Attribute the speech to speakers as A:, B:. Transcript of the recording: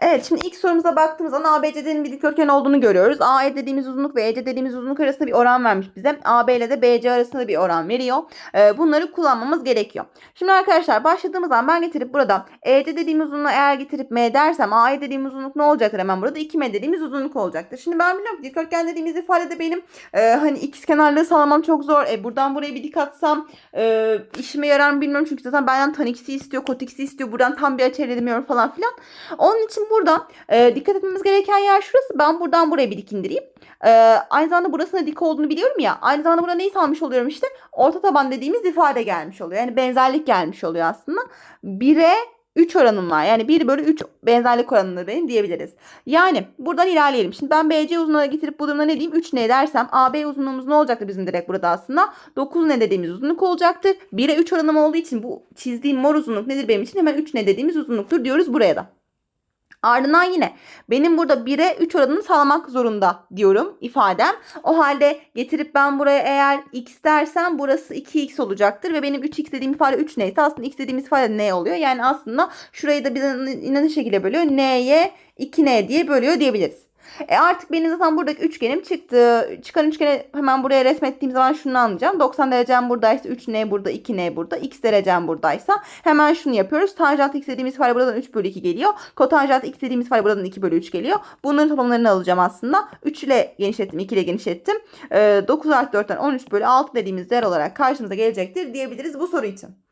A: Evet şimdi ilk sorumuza baktığımız zaman ABC'nin bir dikdörtgen olduğunu görüyoruz. AE dediğimiz uzunluk ve EC dediğimiz uzunluk arasında bir oran vermiş bize. AB ile de BC arasında bir oran veriyor. Ee, bunları kullanmamız gerekiyor. Şimdi arkadaşlar başladığımız zaman ben getirip burada EC dediğimiz uzunluğu eğer getirip M dersem AE dediğimiz uzunluk ne olacaktır hemen burada? 2M dediğimiz uzunluk olacaktır. Şimdi ben biliyorum ki dikdörtgen dediğimiz ifadede benim e, hani ikiz kenarlığı sağlamam çok zor. E, buradan buraya bir dik atsam e, işime yarar mı bilmiyorum çünkü zaten benden tan x'i istiyor, kot istiyor. Buradan tam bir açı elde edemiyorum falan filan. Onun için burada e, dikkat etmemiz gereken yer şurası. Ben buradan buraya bir dik indireyim. E, aynı zamanda burasına dik olduğunu biliyorum ya. Aynı zamanda burada neyi sağlamış oluyorum işte? Orta taban dediğimiz ifade gelmiş oluyor. Yani benzerlik gelmiş oluyor aslında. 1'e 3 oranım var. Yani 1 bölü 3 benzerlik oranında benim diyebiliriz. Yani buradan ilerleyelim. Şimdi ben BC uzunluğuna getirip bu durumda ne diyeyim? 3 ne dersem AB uzunluğumuz ne olacaktır bizim direkt burada aslında? 9 ne dediğimiz uzunluk olacaktır. 1'e 3 oranım olduğu için bu çizdiğim mor uzunluk nedir benim için? Hemen 3 ne dediğimiz uzunluktur diyoruz buraya da. Ardından yine benim burada 1'e 3 oranını sağlamak zorunda diyorum ifadem. O halde getirip ben buraya eğer x dersem burası 2x olacaktır ve benim 3x dediğim ifade 3 neyse aslında x dediğimiz ifade ne oluyor? Yani aslında şurayı da bir inanış şekilde bölüyor. n'ye 2n diye bölüyor diyebiliriz. E artık benim zaten buradaki üçgenim çıktı. Çıkan üçgeni hemen buraya resmettiğim zaman şunu anlayacağım. 90 derecem buradaysa 3n burada 2n burada. X derecem buradaysa hemen şunu yapıyoruz. Tanjant x dediğimiz ifade buradan 3 bölü 2 geliyor. Kotanjant x dediğimiz ifade buradan 2 bölü 3 geliyor. Bunların toplamlarını alacağım aslında. 3 ile genişlettim 2 ile genişlettim. E, 9 artı 4'ten 13 bölü 6 dediğimiz değer olarak karşımıza gelecektir diyebiliriz bu soru için.